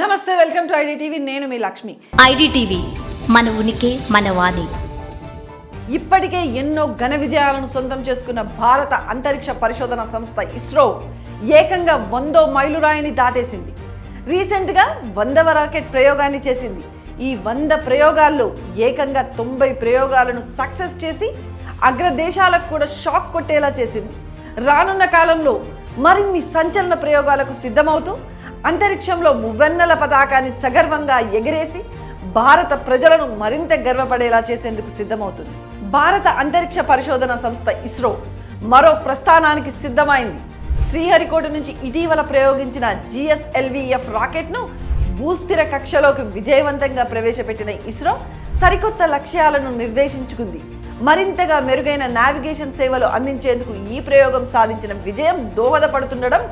నమస్తే welcome to ID నేను మీ Lakshmi. IDTV మన ఉనికి మన వాణి. ఇప్పటికే ఎన్నో ఘన విజయాలను సొంతం చేసుకున్న భారత అంతరిక్ష పరిశోధన సంస్థ ఇస్రో ఏకంగా వందో మైలురాయిని దాటేసింది. రీసెంట్గా వందవ రాకెట్ ప్రయోగాన్ని చేసింది. ఈ వంద ప్రయోగాల్లో ఏకంగా తొంభై ప్రయోగాలను సక్సెస్ చేసి అగ్రదేశాలకు కూడా షాక్ కొట్టేలా చేసింది. రానున్న కాలంలో మరిన్ని సంచలన ప్రయోగాలకు సిద్ధమవుతూ అంతరిక్షంలో మువ్వెన్నెల పతాకాన్ని సగర్వంగా ఎగిరేసి భారత ప్రజలను మరింత గర్వపడేలా చేసేందుకు సిద్ధమవుతుంది. భారత అంతరిక్ష పరిశోధన సంస్థ ఇస్రో మరో ప్రస్థానానికి సిద్ధమైంది. శ్రీహరికోట నుంచి ఇటీవల ప్రయోగించిన జిఎస్ఎల్విఎఫ్ రాకెట్ను భూస్థిర కక్షలోకి విజయవంతంగా ప్రవేశపెట్టిన ఇస్రో సరికొత్త లక్ష్యాలను నిర్దేశించుకుంది. మరింతగా మెరుగైన నావిగేషన్ సేవలు అందించేందుకు ఈ ప్రయోగం సాధించిన విజయం దోహదపడుతుండడం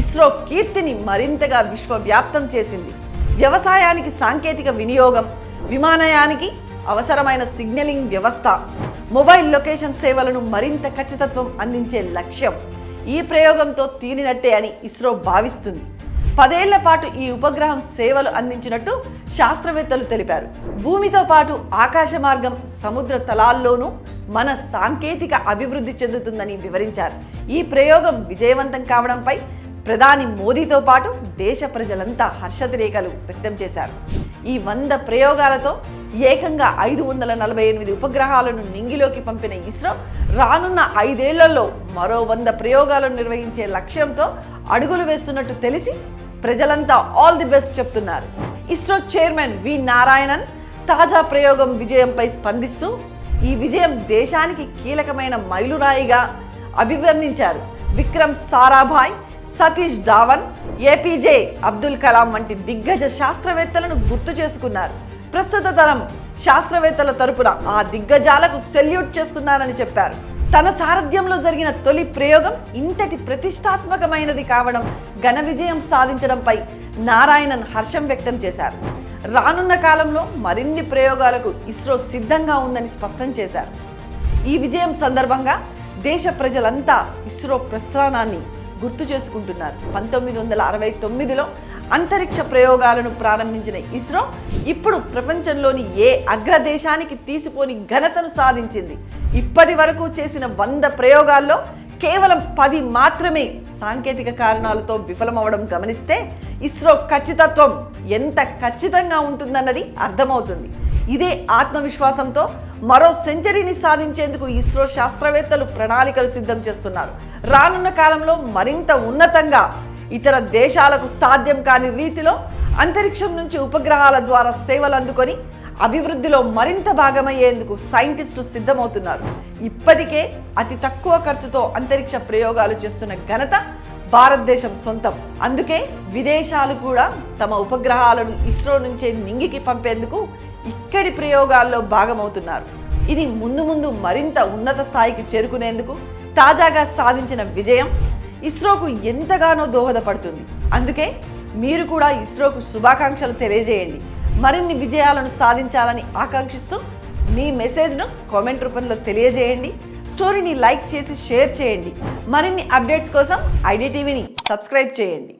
ఇస్రో కీర్తిని మరింతగా విశ్వవ్యాప్తం చేసింది. వ్యవసాయానికి సాంకేతిక వినియోగం విమానయానికి అవసరమైన సిగ్నలింగ్ వ్యవస్థ మొబైల్ లొకేషన్ సేవలను మరింత ఖచ్చితత్వం అందించే లక్ష్యం ఈ ప్రయోగంతో తీరినట్టే అని ఇస్రో భావిస్తుంది. పదేళ్ళ పాటు ఈ ఉపగ్రహం సేవలు అందించినట్టు శాస్త్రవేత్తలు తెలిపారు. భూమితో పాటు ఆకాశ మార్గం సముద్ర తలాల్లోనూ మన సాంకేతిక అభివృద్ధి చెందుతుందని వివరించారు. ఈ ప్రయోగం విజయవంతం కావడంపై ప్రధాని మోదీతో పాటు దేశ ప్రజలంతా హర్షతిరేకలు వ్యక్తం చేశారు. ఈ వంద ప్రయోగాలతో ఏకంగా ఐదు వందల నలభై ఎనిమిది ఉపగ్రహాలను నింగిలోకి పంపిన ఇస్రో రానున్న ఐదేళ్ళలో మరో వంద ప్రయోగాలను నిర్వహించే లక్ష్యంతో అడుగులు వేస్తున్నట్టు తెలిసి ప్రజలంతా ఆల్ ది బెస్ట్ చెప్తున్నారు. ఇస్రో చైర్మన్ వి నారాయణన్ తాజా ప్రయోగం విజయంపై స్పందిస్తూ ఈ విజయం దేశానికి కీలకమైన మైలురాయిగా అభివర్ణించారు. విక్రమ్ సారాభాయ్ సతీష్ ధావన్ ఏపీజే అబ్దుల్ కలాం వంటి దిగ్గజ శాస్త్రవేత్తలను గుర్తు చేసుకున్నారు. ప్రస్తుత తరం శాస్త్రవేత్తల తరపున ఆ దిగ్గజాలకు సెల్యూట్ చేస్తున్నారని చెప్పారు. తన సారథ్యంలో జరిగిన తొలి ప్రయోగం ఇంతటి ప్రతిష్టాత్మకమైనది కావడం ఘన విజయం సాధించడంపై నారాయణన్ హర్షం వ్యక్తం చేశారు. రానున్న కాలంలో మరిన్ని ప్రయోగాలకు ఇస్రో సిద్ధంగా ఉందని స్పష్టం చేశారు. ఈ విజయం సందర్భంగా దేశ ప్రజలంతా ఇస్రో ప్రస్థానాన్ని గుర్తు చేసుకుంటున్నారు. పంతొమ్మిది వందల అరవై తొమ్మిదిలో అంతరిక్ష ప్రయోగాలను ప్రారంభించిన ఇస్రో ఇప్పుడు ప్రపంచంలోని ఏ అగ్రదేశానికి తీసిపోని ఘనతను సాధించింది. ఇప్పటి వరకు చేసిన వంద ప్రయోగాల్లో కేవలం పది మాత్రమే సాంకేతిక కారణాలతో విఫలమవడం గమనిస్తే ఇస్రో ఖచ్చితత్వం ఎంత ఖచ్చితంగా ఉంటుందన్నది అర్థమవుతుంది. ఇదే ఆత్మవిశ్వాసంతో మరో సెంచరీని సాధించేందుకు ఇస్రో శాస్త్రవేత్తలు ప్రణాళికలు సిద్ధం చేస్తున్నారు. రానున్న కాలంలో మరింత ఉన్నతంగా ఇతర దేశాలకు సాధ్యం కాని రీతిలో అంతరిక్షం నుంచి ఉపగ్రహాల ద్వారా సేవలు అందుకొని అభివృద్ధిలో మరింత భాగమయ్యేందుకు సైంటిస్టులు సిద్ధమవుతున్నారు. ఇప్పటికే అతి తక్కువ ఖర్చుతో అంతరిక్ష ప్రయోగాలు చేస్తున్న ఘనత భారతదేశం సొంతం. అందుకే విదేశాలు కూడా తమ ఉపగ్రహాలను ఇస్రో నుంచే మింగికి పంపేందుకు ఇక్కడి ప్రయోగాల్లో భాగమవుతున్నారు. ఇది ముందు ముందు మరింత ఉన్నత స్థాయికి చేరుకునేందుకు తాజాగా సాధించిన విజయం. ఇస్రోకు ఎంతగానో దోహదపడుతుంది. అందుకే మీరు కూడా ఇస్రోకు శుభాకాంక్షలు తెలియజేయండి. మరిన్ని విజయాలను సాధించాలని ఆకాంక్షిస్తూ మీ మెసేజ్ను కామెంట్ రూపంలో తెలియజేయండి. స్టోరీని లైక్ చేసి షేర్ చేయండి. మరిన్ని అప్డేట్స్ కోసం ఐడి టీవీని సబ్స్క్రైబ్ చేయండి.